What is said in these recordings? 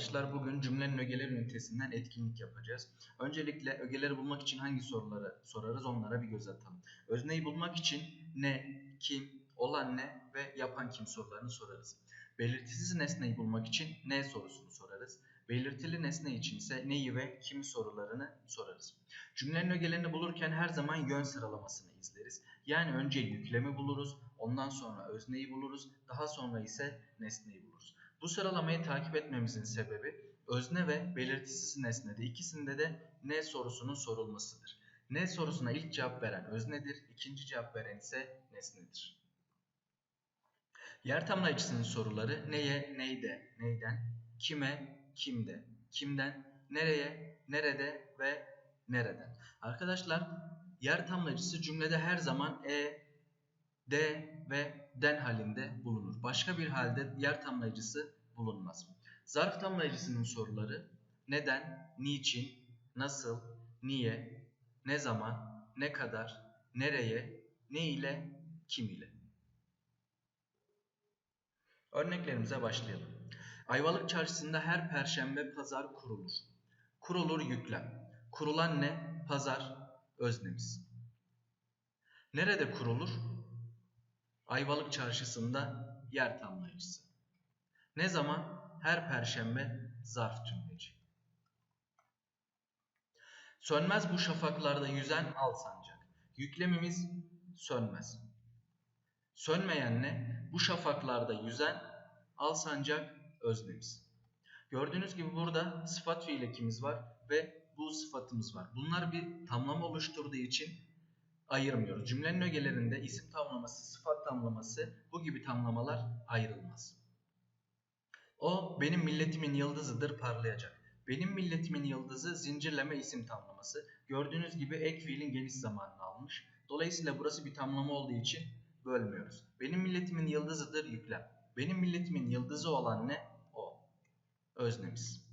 Arkadaşlar. Bugün cümlenin ögeleri ünitesinden etkinlik yapacağız. Öncelikle ögeleri bulmak için hangi soruları sorarız onlara bir göz atalım. Özneyi bulmak için ne, kim, olan ne ve yapan kim sorularını sorarız. Belirtisiz nesneyi bulmak için ne sorusunu sorarız. Belirtili nesne için ise neyi ve kimi sorularını sorarız. Cümlenin ögelerini bulurken her zaman yön sıralamasını izleriz. Yani önce yüklemi buluruz, ondan sonra özneyi buluruz, daha sonra ise nesneyi buluruz. Bu sıralamayı takip etmemizin sebebi özne ve belirtisiz nesnede ikisinde de ne sorusunun sorulmasıdır. Ne sorusuna ilk cevap veren öznedir, ikinci cevap veren ise nesnedir. Yer tamlayıcısının soruları neye, neyde, neyden, kime, kimde, kimden, nereye, nerede ve nereden. Arkadaşlar yer tamlayıcısı cümlede her zaman e, de ve den halinde bulunur. Başka bir halde yer tamlayıcısı bulunmaz. Zarf tamlayıcısının soruları neden, niçin, nasıl, niye, ne zaman, ne kadar, nereye, ne ile, kim ile. Örneklerimize başlayalım. Ayvalık çarşısında her perşembe pazar kurulur. Kurulur yüklem. Kurulan ne? Pazar, öznemiz. Nerede kurulur? Ayvalık çarşısında yer tamlayıcısı. Ne zaman? Her perşembe zarf tümleci. Sönmez bu şafaklarda yüzen al sancak. Yüklemimiz sönmez. Sönmeyen ne? Bu şafaklarda yüzen al sancak öznemiz. Gördüğünüz gibi burada sıfat fiil ekimiz var ve bu sıfatımız var. Bunlar bir tamlama oluşturduğu için ayırmıyoruz. Cümlenin ögelerinde isim tamlaması, sıfat tamlaması bu gibi tamlamalar ayrılmaz. O benim milletimin yıldızıdır parlayacak. Benim milletimin yıldızı zincirleme isim tamlaması. Gördüğünüz gibi ek fiilin geniş zamanını almış. Dolayısıyla burası bir tamlama olduğu için bölmüyoruz. Benim milletimin yıldızıdır yüklem. Benim milletimin yıldızı olan ne? O. Öznemiz.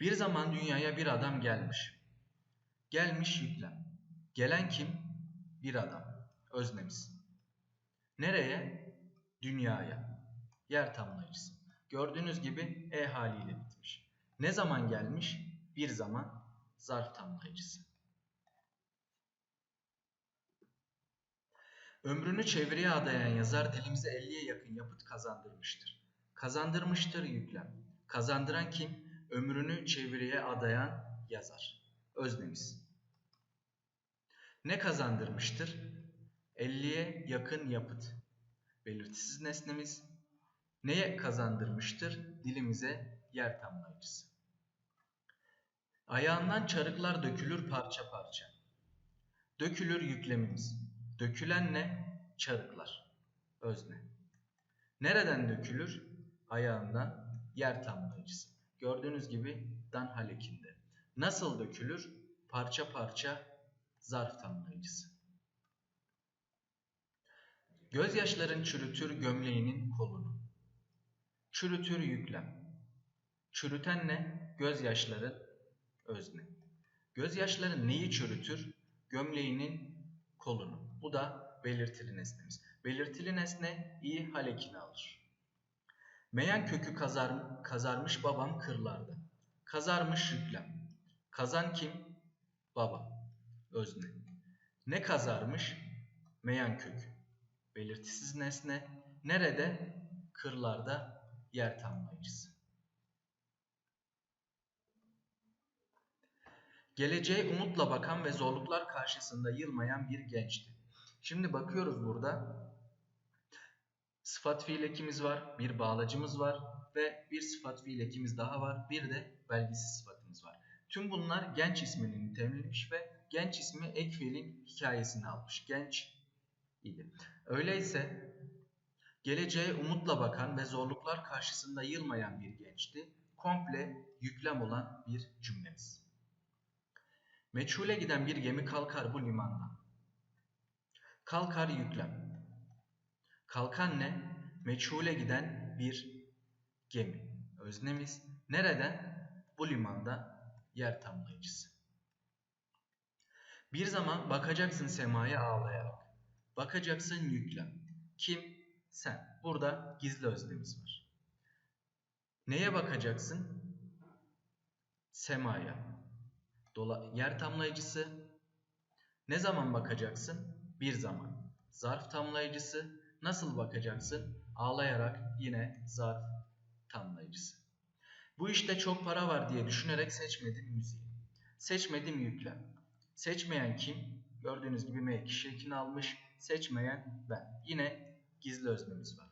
Bir zaman dünyaya bir adam gelmiş. Gelmiş yüklem. Gelen kim? Bir adam. Öznemiz. Nereye? Dünyaya. Yer tamlayıcısı. Gördüğünüz gibi e haliyle bitmiş. Ne zaman gelmiş? Bir zaman zarf tamlayıcısı. Ömrünü çevreye adayan yazar dilimize 50'ye yakın yapıt kazandırmıştır. Kazandırmıştır yüklem. Kazandıran kim? Ömrünü çevreye adayan yazar. Öznemiz. Ne kazandırmıştır? 50'ye yakın yapıt. Belirtisiz nesnemiz. Neye kazandırmıştır? Dilimize yer tamlayıcısı. Ayağından çarıklar dökülür parça parça. Dökülür yüklemimiz. Dökülen ne? Çarıklar. Özne. Nereden dökülür? Ayağından yer tamlayıcısı. Gördüğünüz gibi dan halekinde. Nasıl dökülür? Parça parça zarf tamlayıcısı. Gözyaşların çürütür gömleğinin kolunu. Çürütür yüklem. Çürüten ne? Gözyaşları özne. Gözyaşları neyi çürütür? Gömleğinin kolunu. Bu da belirtili nesnemiz. Belirtili nesne iyi halekini alır. Meyan kökü kazar, kazarmış babam kırlarda. Kazarmış yüklem. Kazan kim? Baba. Özne. Ne kazarmış? Meyan kökü. Belirtisiz nesne. Nerede? Kırlarda yer tamlayıcısı. Geleceğe umutla bakan ve zorluklar karşısında yılmayan bir gençti. Şimdi bakıyoruz burada. Sıfat fiil ekimiz var, bir bağlacımız var ve bir sıfat fiil ekimiz daha var. Bir de belgisiz sıfatımız var. Tüm bunlar genç ismini nitelemlemiş ve genç ismi ek fiilin hikayesini almış. Genç idi. Öyleyse geleceğe umutla bakan ve zorluklar karşısında yılmayan bir gençti. Komple yüklem olan bir cümlemiz. Meçhule giden bir gemi kalkar bu limandan. Kalkar yüklem. Kalkan ne? Meçhule giden bir gemi. Öznemiz nereden? Bu limanda yer tamlayıcısı. Bir zaman bakacaksın semaya ağlayarak. Bakacaksın yüklem. Kim? Sen. Burada gizli öznemiz var. Neye bakacaksın? Semaya. Dola yer tamlayıcısı. Ne zaman bakacaksın? Bir zaman. Zarf tamlayıcısı. Nasıl bakacaksın? Ağlayarak yine zarf tamlayıcısı. Bu işte çok para var diye düşünerek seçmedim müziği. Seçmedim yüklem. Seçmeyen kim? Gördüğünüz gibi M kişi almış. Seçmeyen ben. Yine gizli öznemiz var.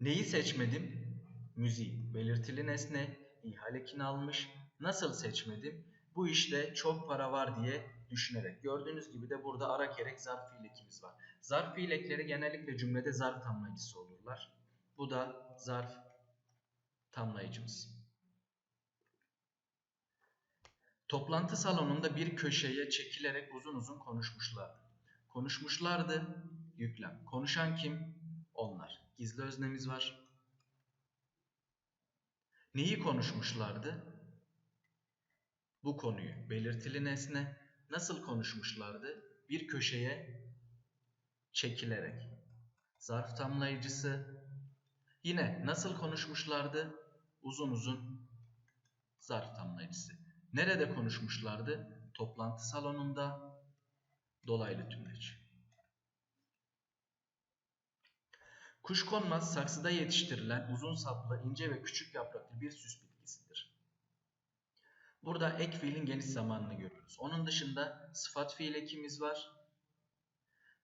Neyi seçmedim? Müziği. Belirtili nesne ihal ekini almış. Nasıl seçmedim? Bu işte çok para var diye düşünerek. Gördüğünüz gibi de burada ara kerek zarf fiil ekimiz var. Zarf fiil genellikle cümlede zarf tamlayıcısı olurlar. Bu da zarf tamlayıcımız. Toplantı salonunda bir köşeye çekilerek uzun uzun konuşmuşlardı. Konuşmuşlardı, yüklem. Konuşan kim? Onlar. Gizli öznemiz var. Neyi konuşmuşlardı? Bu konuyu. Belirtili nesne. Nasıl konuşmuşlardı? Bir köşeye çekilerek. Zarf tamlayıcısı. Yine nasıl konuşmuşlardı? Uzun uzun zarf tamlayıcısı. Nerede konuşmuşlardı? Toplantı salonunda dolaylı tümleç. Kuşkonmaz saksıda yetiştirilen uzun saplı, ince ve küçük yapraklı bir süs bitkisidir. Burada ek fiilin geniş zamanını görüyoruz. Onun dışında sıfat fiil ekimiz var.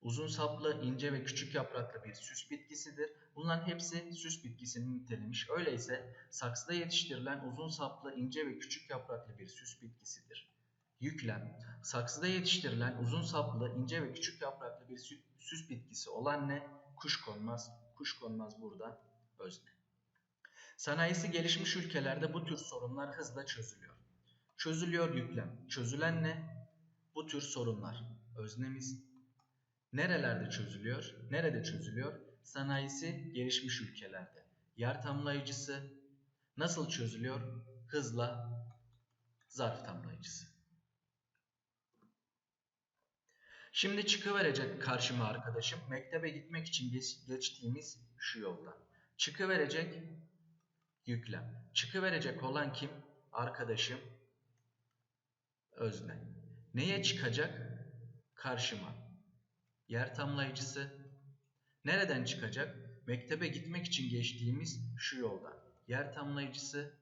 Uzun saplı, ince ve küçük yapraklı bir süs bitkisidir. Bunların hepsi süs bitkisini nitelemiş. Öyleyse saksıda yetiştirilen uzun saplı, ince ve küçük yapraklı bir süs bitkisidir. Yüklem, saksıda yetiştirilen uzun saplı, ince ve küçük yapraklı bir süs bitkisi olan ne? Kuşkonmaz. Kuşkonmaz burada özne. Sanayisi gelişmiş ülkelerde bu tür sorunlar hızla çözülüyor. Çözülüyor yüklem. Çözülen ne? Bu tür sorunlar. Öznemiz. Nerelerde çözülüyor? Nerede çözülüyor? Sanayisi gelişmiş ülkelerde. Yer tamlayıcısı nasıl çözülüyor? Hızla zarf tamlayıcısı. Şimdi çıkıverecek karşıma arkadaşım. Mektebe gitmek için geç, geçtiğimiz şu yolda. Çıkıverecek yüklem. Çıkıverecek olan kim? Arkadaşım özne. Neye çıkacak? Karşıma. Yer tamlayıcısı. Nereden çıkacak? Mektebe gitmek için geçtiğimiz şu yolda. Yer tamlayıcısı.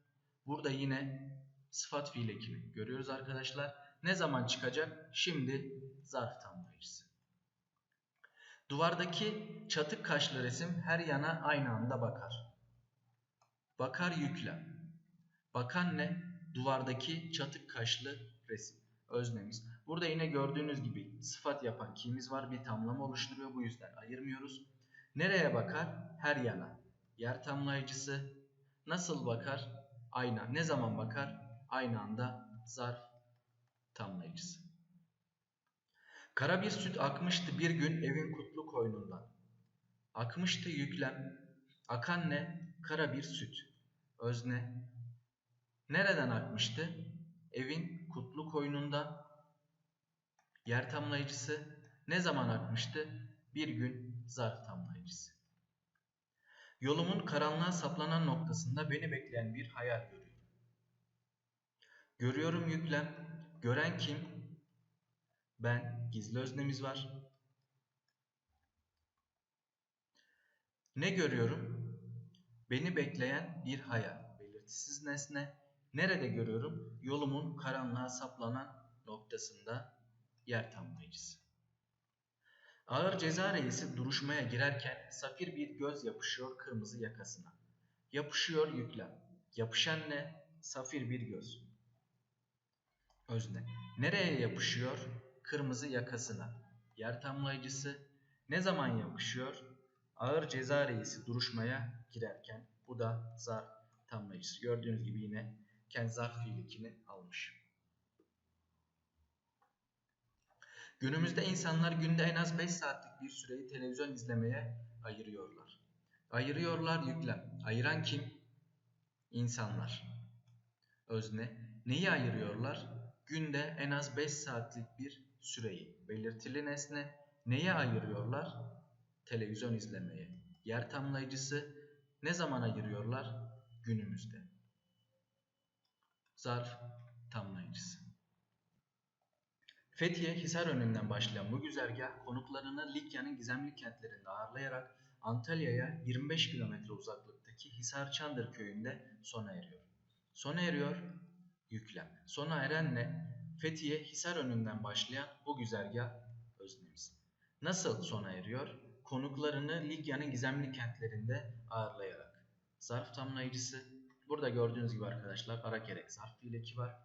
Burada yine sıfat fiil ekini görüyoruz arkadaşlar. Ne zaman çıkacak? Şimdi zarf tamlayıcısı. Duvardaki çatık kaşlı resim her yana aynı anda bakar. Bakar yüklem. Bakan ne? Duvardaki çatık kaşlı resim. Öznemiz. Burada yine gördüğünüz gibi sıfat yapan ki'miz var. Bir tamlama oluşturuyor. Bu yüzden ayırmıyoruz. Nereye bakar? Her yana. Yer tamlayıcısı. Nasıl bakar? Ayna. Ne zaman bakar? Aynı anda zarf tamlayıcısı. Kara bir süt akmıştı bir gün evin kutlu koynundan. Akmıştı yüklem. Akan ne? Kara bir süt. Özne. Nereden akmıştı? Evin kutlu koynundan. Yer tamlayıcısı. Ne zaman akmıştı? Bir gün zarf tamlayıcısı. Yolumun karanlığa saplanan noktasında beni bekleyen bir hayal görüyorum. Görüyorum yüklem. Gören kim? Ben. Gizli öznemiz var. Ne görüyorum? Beni bekleyen bir hayal. Belirtisiz nesne. Nerede görüyorum? Yolumun karanlığa saplanan noktasında yer tamlayıcısı. Ağır ceza reisi duruşmaya girerken safir bir göz yapışıyor kırmızı yakasına. Yapışıyor yüklem. Yapışan ne? Safir bir göz. Özne. Nereye yapışıyor? Kırmızı yakasına. Yer tamlayıcısı. Ne zaman yapışıyor? Ağır ceza reisi duruşmaya girerken. Bu da zarf tamlayıcısı. Gördüğünüz gibi yine kendi zarf fiilikini almış. Günümüzde insanlar günde en az 5 saatlik bir süreyi televizyon izlemeye ayırıyorlar. Ayırıyorlar yüklem. Ayıran kim? İnsanlar. Özne. Neyi ayırıyorlar? Günde en az 5 saatlik bir süreyi. Belirtili nesne. Neye ayırıyorlar? Televizyon izlemeye. Yer tamlayıcısı. Ne zaman ayırıyorlar? günümüzde. Zarf tamlayıcısı. Fethiye Hisar önünden başlayan bu güzergah konuklarını Likya'nın gizemli kentlerinde ağırlayarak Antalya'ya 25 kilometre uzaklıktaki Hisar Çandır köyünde sona eriyor. Sona eriyor yüklem. Sona erenle Fethiye Hisar önünden başlayan bu güzergah öznemiz. Nasıl sona eriyor? Konuklarını Likya'nın gizemli kentlerinde ağırlayarak. Zarf tamlayıcısı. Burada gördüğünüz gibi arkadaşlar ara gerek zarf fiileki var.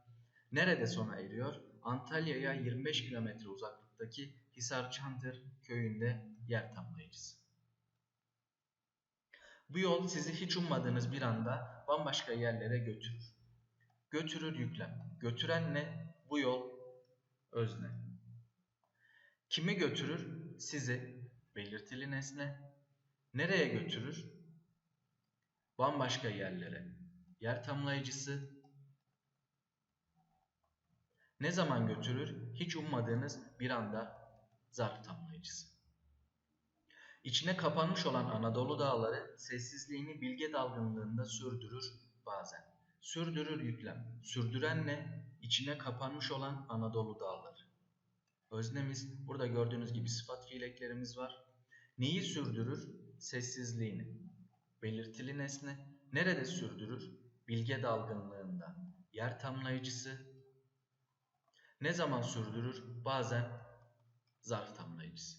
Nerede sona eriyor? Antalya'ya 25 kilometre uzaklıktaki Hisar Çandır köyünde yer tamlayıcısı. Bu yol sizi hiç ummadığınız bir anda bambaşka yerlere götürür. Götürür yüklem. Götüren ne? Bu yol özne. Kimi götürür? Sizi belirtili nesne. Nereye götürür? Bambaşka yerlere. Yer tamlayıcısı. Ne zaman götürür? Hiç ummadığınız bir anda zarf tamlayıcısı. İçine kapanmış olan Anadolu dağları sessizliğini bilge dalgınlığında sürdürür bazen. Sürdürür yüklem. Sürdüren ne? İçine kapanmış olan Anadolu dağları. Öznemiz, burada gördüğünüz gibi sıfat fiileklerimiz var. Neyi sürdürür? Sessizliğini. Belirtili nesne. Nerede sürdürür? Bilge dalgınlığında. Yer tamlayıcısı. Ne zaman sürdürür? Bazen zarf tamlayıcısı.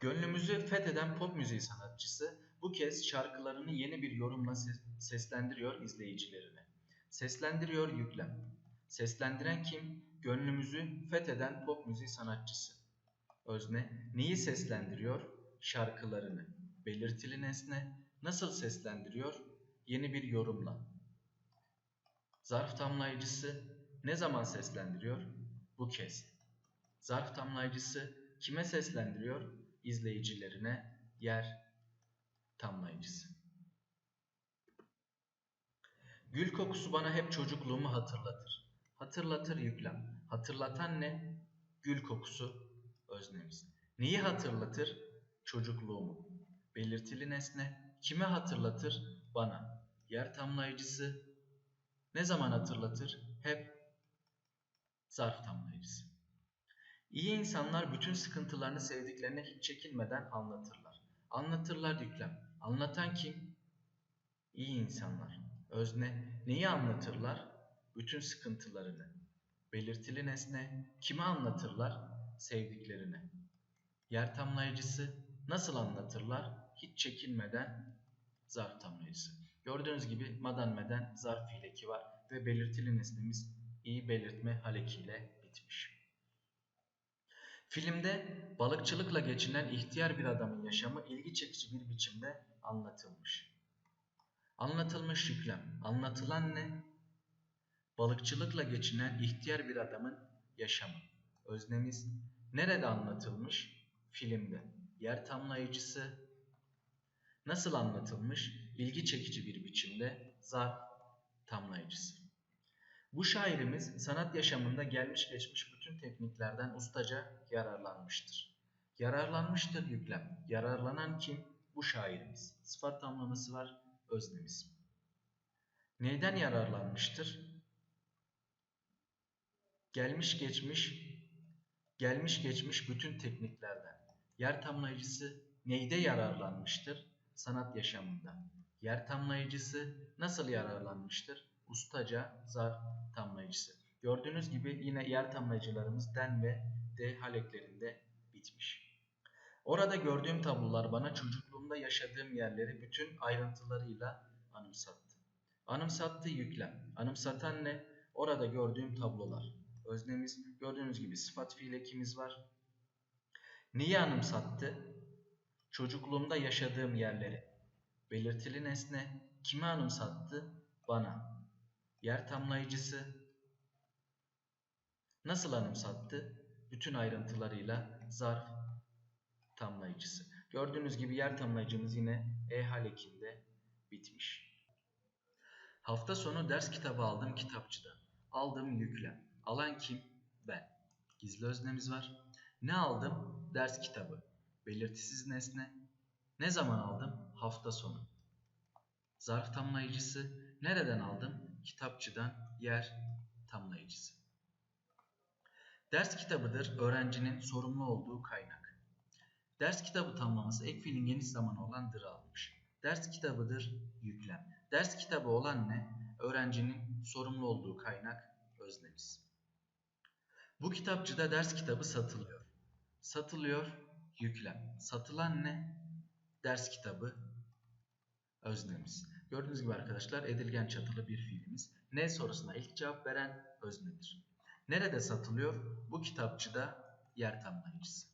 Gönlümüzü fetheden pop müziği sanatçısı bu kez şarkılarını yeni bir yorumla ses seslendiriyor izleyicilerine. Seslendiriyor yüklem. Seslendiren kim? Gönlümüzü fetheden pop müziği sanatçısı. Özne neyi seslendiriyor? Şarkılarını. Belirtili nesne nasıl seslendiriyor? Yeni bir yorumla. Zarf tamlayıcısı ne zaman seslendiriyor? Bu kez. Zarf tamlayıcısı kime seslendiriyor? İzleyicilerine yer tamlayıcısı. Gül kokusu bana hep çocukluğumu hatırlatır. Hatırlatır yüklem. Hatırlatan ne? Gül kokusu öznemiz. Neyi hatırlatır? Çocukluğumu. Belirtili nesne. Kime hatırlatır? Bana. Yer tamlayıcısı. Ne zaman hatırlatır? Hep zarf tamlayıcısı. İyi insanlar bütün sıkıntılarını sevdiklerine hiç çekinmeden anlatırlar. Anlatırlar yüklem. Anlatan kim? İyi insanlar. Özne neyi anlatırlar? Bütün sıkıntılarını. Belirtili nesne kime anlatırlar? Sevdiklerine. Yer tamlayıcısı nasıl anlatırlar? Hiç çekinmeden zarf tamlayıcısı. Gördüğünüz gibi madanmeden zarf fiileki var ve belirtili nesnemiz iyi belirtme halekiyle bitmiş. Filmde balıkçılıkla geçinen ihtiyar bir adamın yaşamı ilgi çekici bir biçimde anlatılmış. Anlatılmış yüklem. Anlatılan ne? Balıkçılıkla geçinen ihtiyar bir adamın yaşamı. Öznemiz nerede anlatılmış? Filmde. Yer tamlayıcısı nasıl anlatılmış? İlgi çekici bir biçimde zarf tamlayıcısı. Bu şairimiz sanat yaşamında gelmiş geçmiş bütün tekniklerden ustaca yararlanmıştır. Yararlanmıştır yüklem. Yararlanan kim? Bu şairimiz. Sıfat tamlaması var, öznemiz. Neyden yararlanmıştır? Gelmiş geçmiş, gelmiş geçmiş bütün tekniklerden. Yer tamlayıcısı neyde yararlanmıştır? Sanat yaşamında. Yer tamlayıcısı nasıl yararlanmıştır? Ustaca zarf tamlayıcısı. Gördüğünüz gibi yine yer tamlayıcılarımız den ve de haleklerinde bitmiş. Orada gördüğüm tablolar bana çocukluğumda yaşadığım yerleri bütün ayrıntılarıyla anımsattı. Anımsattı yüklem. Anımsatan ne? Orada gördüğüm tablolar. Öznemiz gördüğünüz gibi sıfat fiil ekimiz var. Neyi anımsattı? Çocukluğumda yaşadığım yerleri. Belirtili nesne kimi anımsattı? Bana. Yer tamlayıcısı nasıl anımsattı? Bütün ayrıntılarıyla zarf tamlayıcısı. Gördüğünüz gibi yer tamlayıcımız yine E hal ekinde bitmiş. Hafta sonu ders kitabı aldım kitapçıda. Aldım yüklem. Alan kim? Ben. Gizli öznemiz var. Ne aldım? Ders kitabı. Belirtisiz nesne. Ne zaman aldım? Hafta sonu. zarf tamlayıcısı. Nereden aldım? Kitapçıdan yer tamlayıcısı. Ders kitabıdır öğrencinin sorumlu olduğu kaynak. Ders kitabı tamlaması ek geniş zamanı olan dır almış. Ders kitabıdır yüklem. Ders kitabı olan ne? Öğrencinin sorumlu olduğu kaynak öznemiz. Bu kitapçıda ders kitabı satılıyor. Satılıyor yüklem. Satılan ne? Ders kitabı öznemiz. Gördüğünüz gibi arkadaşlar edilgen çatılı bir fiilimiz. Ne sorusuna ilk cevap veren öznedir. Nerede satılıyor? Bu kitapçıda yer tamlayıcısı.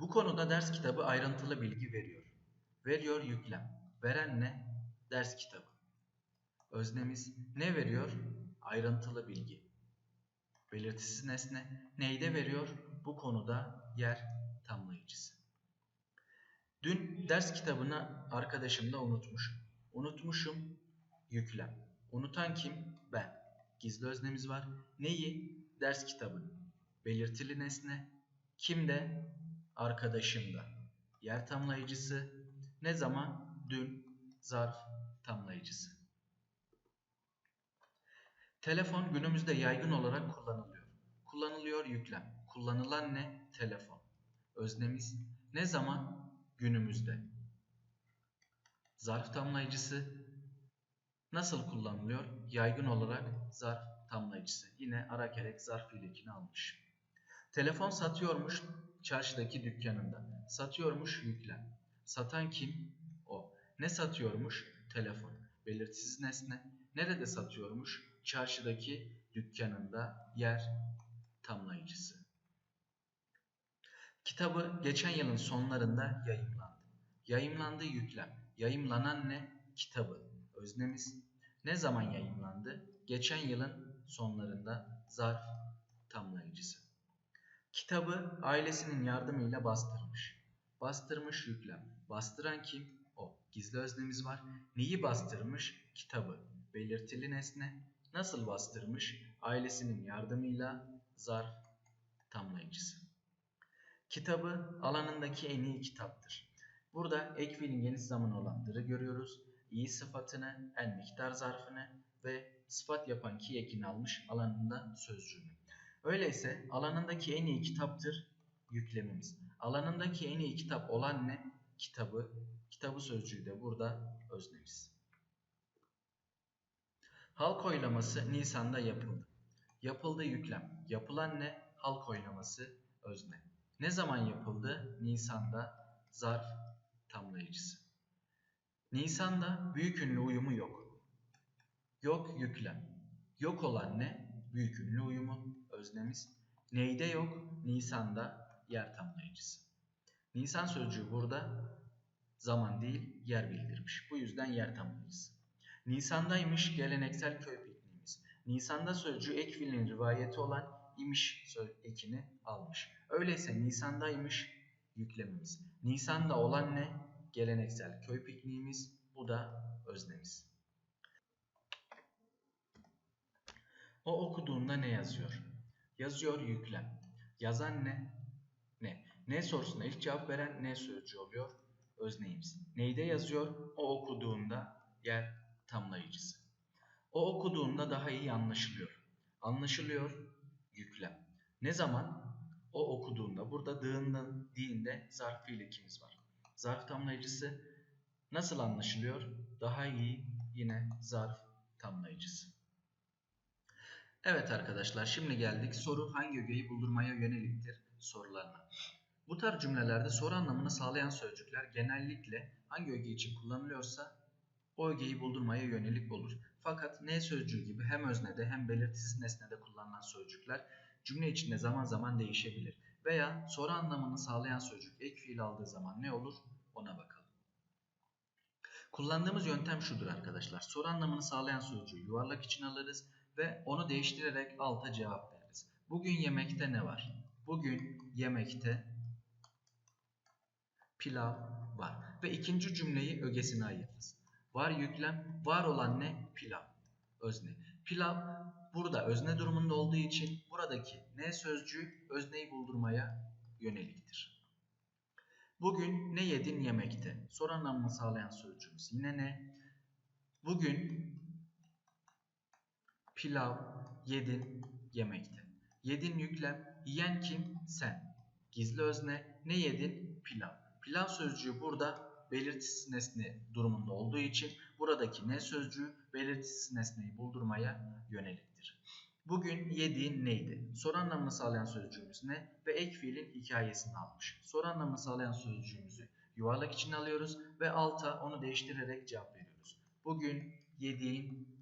Bu konuda ders kitabı ayrıntılı bilgi veriyor. Veriyor yüklem. Veren ne? Ders kitabı. Öznemiz ne veriyor? Ayrıntılı bilgi. Belirtisiz nesne neyde veriyor? Bu konuda yer tamlayıcısı. Dün ders kitabını arkadaşımda unutmuşum. Unutmuşum yüklem. Unutan kim? Ben. Gizli öznemiz var. Neyi? Ders kitabını. Belirtili nesne. Kimde? Arkadaşımda. Yer tamlayıcısı. Ne zaman? Dün. Zarf tamlayıcısı. Telefon günümüzde yaygın olarak kullanılıyor. Kullanılıyor yüklem. Kullanılan ne? Telefon. Öznemiz ne zaman? Günümüzde. Zarf tamlayıcısı nasıl kullanılıyor? Yaygın olarak zarf tamlayıcısı. Yine ara gerek zarf fiilekini almış. Telefon satıyormuş çarşıdaki dükkanında. Satıyormuş yüklem. Satan kim? O. Ne satıyormuş? Telefon. Belirtisiz nesne. Nerede satıyormuş? Çarşıdaki dükkanında yer tamlayıcısı. Kitabı geçen yılın sonlarında yayımlandı. Yayımlandı yüklem. Yayımlanan ne? Kitabı. Öznemiz. Ne zaman yayımlandı? Geçen yılın sonlarında zarf tamlayıcısı. Kitabı ailesinin yardımıyla bastırmış. Bastırmış yüklem. Bastıran kim? O. Gizli öznemiz var. Neyi bastırmış? Kitabı. Belirtili nesne. Nasıl bastırmış? Ailesinin yardımıyla zarf tamlayıcısı. Kitabı alanındaki en iyi kitaptır. Burada ek fiilin geniş zamanı olanları görüyoruz. İyi sıfatını, en miktar zarfını ve sıfat yapan ki ekini almış alanında sözcüğünü. Öyleyse alanındaki en iyi kitaptır yüklemimiz. Alanındaki en iyi kitap olan ne? Kitabı. Kitabı sözcüğü de burada öznemiz. Halk oylaması Nisan'da yapıldı. Yapıldı yüklem. Yapılan ne? Halk oylaması özne. Ne zaman yapıldı? Nisan'da zarf tamlayıcısı. Nisan'da büyük ünlü uyumu yok. Yok yüklem. Yok olan ne? Büyük ünlü uyumu öznemiz. Neyde yok? Nisan'da yer tamlayıcısı. Nisan sözcüğü burada zaman değil yer bildirmiş. Bu yüzden yer tamlayıcısı. Nisan'daymış geleneksel köy pikniğimiz. Nisan'da sözcüğü ek rivayeti olan imiş ekini almış. Öyleyse Nisan'daymış yüklemimiz. Nisan'da olan ne? Geleneksel köy pikniğimiz. Bu da öznemiz. O okuduğunda ne yazıyor? Yazıyor yüklem. Yazan ne? Ne? Ne sorusuna ilk cevap veren ne sözcüğü oluyor? Özneyimiz. Neyde yazıyor? O okuduğunda yer tamlayıcısı. O okuduğunda daha iyi anlaşılıyor. Anlaşılıyor yüklem. Ne zaman? O okuduğunda. Burada dığından diğinde zarf fiil var. Zarf tamlayıcısı nasıl anlaşılıyor? Daha iyi yine zarf tamlayıcısı. Evet arkadaşlar şimdi geldik soru hangi ögeyi buldurmaya yöneliktir sorularına. Bu tarz cümlelerde soru anlamını sağlayan sözcükler genellikle hangi öge için kullanılıyorsa o ögeyi buldurmaya yönelik olur. Fakat ne sözcüğü gibi hem öznede hem belirtisiz nesnede kullanılan sözcükler cümle içinde zaman zaman değişebilir. Veya soru anlamını sağlayan sözcük ek fiil aldığı zaman ne olur ona bakalım. Kullandığımız yöntem şudur arkadaşlar. Soru anlamını sağlayan sözcüğü yuvarlak için alırız ve onu değiştirerek alta cevap veririz. Bugün yemekte ne var? Bugün yemekte pilav var. Ve ikinci cümleyi ögesine ayırırız. Var yüklem, var olan ne? Pilav. Özne. Pilav burada özne durumunda olduğu için buradaki ne sözcüğü özneyi buldurmaya yöneliktir. Bugün ne yedin yemekte? Soru anlamını sağlayan sözcüğümüz yine ne? Bugün pilav yedin yemekte. Yedin yüklem. Yiyen kim? Sen. Gizli özne. Ne yedin? Pilav. Pilav sözcüğü burada belirtisiz nesne durumunda olduğu için buradaki ne sözcüğü belirtisiz nesneyi buldurmaya yöneliktir. Bugün yediğin neydi? Soru anlamını sağlayan sözcüğümüz ne? Ve ek fiilin hikayesini almış. Soru anlamını sağlayan sözcüğümüzü yuvarlak içine alıyoruz ve alta onu değiştirerek cevap veriyoruz. Bugün yediğin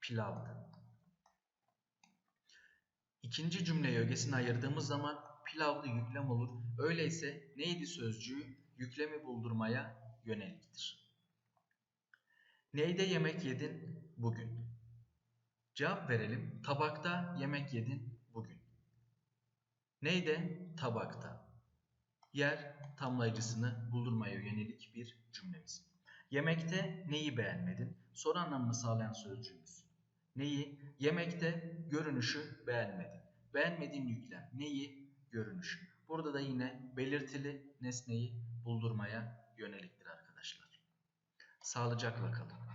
pilavdı. İkinci cümleyi ögesine ayırdığımız zaman pilavlı yüklem olur. Öyleyse neydi sözcüğü yüklemi buldurmaya yöneliktir. Neyde yemek yedin bugün? Cevap verelim. Tabakta yemek yedin bugün. Neyde? Tabakta. Yer tamlayıcısını buldurmaya yönelik bir cümlemiz. Yemekte neyi beğenmedin? Soru anlamını sağlayan sözcüğümüz. Neyi? Yemekte görünüşü beğenmedin. Beğenmediğin yüklem. Neyi? Görünüşü. Burada da yine belirtili nesneyi buldurmaya yöneliktir arkadaşlar. Sağlıcakla kalın.